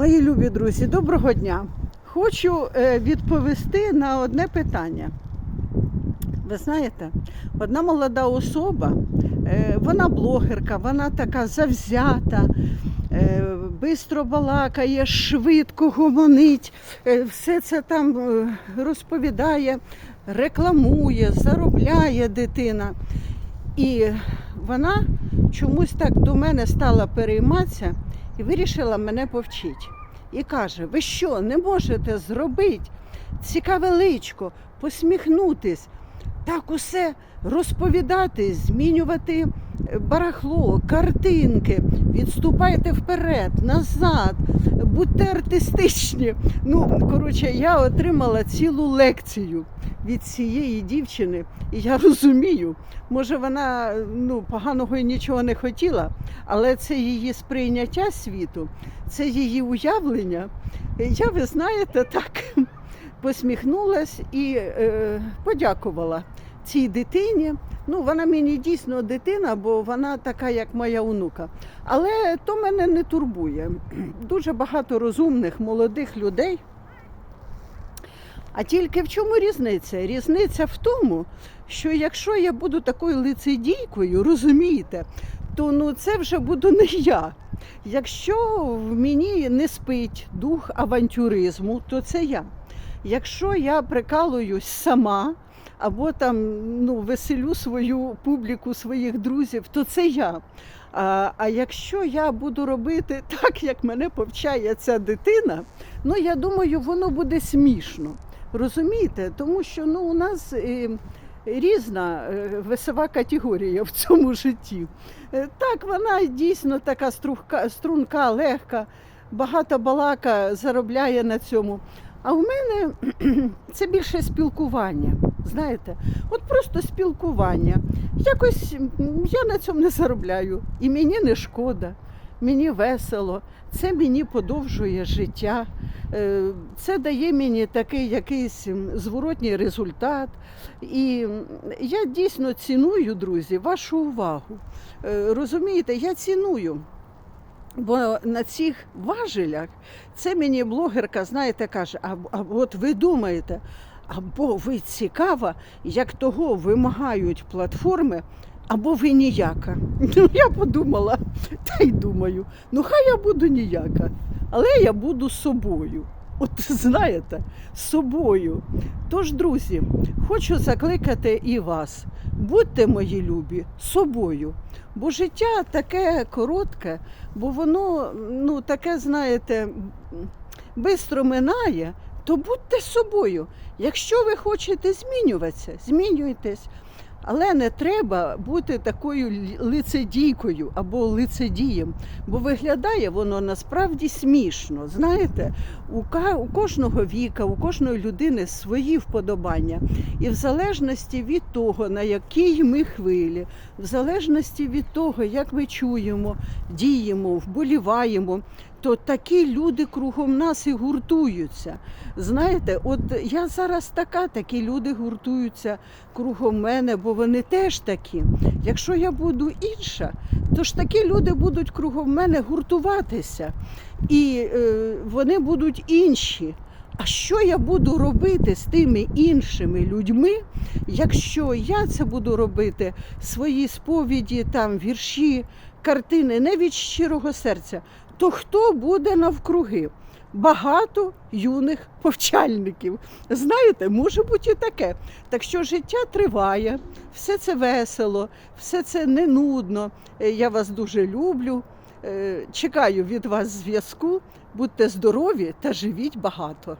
Мої любі друзі, доброго дня. Хочу е, відповісти на одне питання. Ви знаєте, одна молода особа, е, вона блогерка, вона така завзята, е, бистро балакає, швидко гомонить, все це там розповідає, рекламує, заробляє дитина. І вона чомусь так до мене стала перейматися і вирішила мене повчити. І каже: ви що, не можете зробити цікаве личко, посміхнутись, так усе розповідати, змінювати е, барахло, картинки, відступайте вперед, назад, будьте артистичні. Ну, коротше, я отримала цілу лекцію від цієї дівчини, і я розумію, може вона ну, поганого і нічого не хотіла, але це її сприйняття світу, це її уявлення. Я, ви знаєте, так посміхнулась і е, подякувала цій дитині. Ну, вона мені дійсно дитина, бо вона така, як моя онука. Але то мене не турбує. Дуже багато розумних молодих людей. А тільки в чому різниця? Різниця в тому, що якщо я буду такою лицедійкою, розумієте, то ну це вже буду не я. Якщо в мені не спить дух авантюризму, то це я. Якщо я прикалуюсь сама або там ну, веселю свою публіку, своїх друзів, то це я. А, а якщо я буду робити так, як мене повчає ця дитина, ну я думаю, воно буде смішно. Розумієте? Тому що ну, у нас е, різна е, весова категорія в цьому житті. Е, Так, вона дійсно така струнка, струнка легка, багато балака заробляє на цьому. А в мене це більше спілкування. Знаєте, от просто спілкування. Якось я на цьому не заробляю, і мені не шкода, мені весело, це мені подовжує життя, е, це дає мені такий якийсь зворотній результат. І я дійсно ціную, друзі, вашу увагу. Е, Розумієте, я ціную. Бо на цих важелях це мені блогерка, знаєте, каже, а, а от ви думаєте, або ви цікава, як того вимагають платформи, або ви ніяка. Ну, я подумала, та й думаю, ну хай я буду ніяка, але я буду собою. От знаєте, собою. Tож, друзі, хочу закликати і вас. Будьте мої любі собою. Бо життя таке коротке, бо воно ну, таке, знаєте, бистро минає, то будьте собою. Якщо ви хочете змінюватися, змінюйтесь. Але не треба бути такою лицедійкою або лицедієм, бо виглядає воно насправді смішно. Знаєте, у, кожного віка, у кожної людини свої вподобання. І в залежності від того, на якій ми хвилі, в залежності від того, як ми чуємо, діємо, вболіваємо, то такі люди кругом нас і гуртуються. Знаєте, от я зараз така, такі люди гуртуються кругом мене, бо вони теж такі. Якщо я буду інша, то ж такі люди будуть кругом мене гуртуватися, і е, вони будуть інші. А що я буду робити з тими іншими людьми, якщо я це буду робити свої сповіді, там вірші, картини не від щирого серця, то хто буде навкруги? Багато юних повчальників. Знаєте, може бути і таке. Так що життя триває, все це весело, все це не нудно. Е, Я вас дуже люблю. Е, Чекаю від вас зв'язку. Будьте здорові та живіть багато.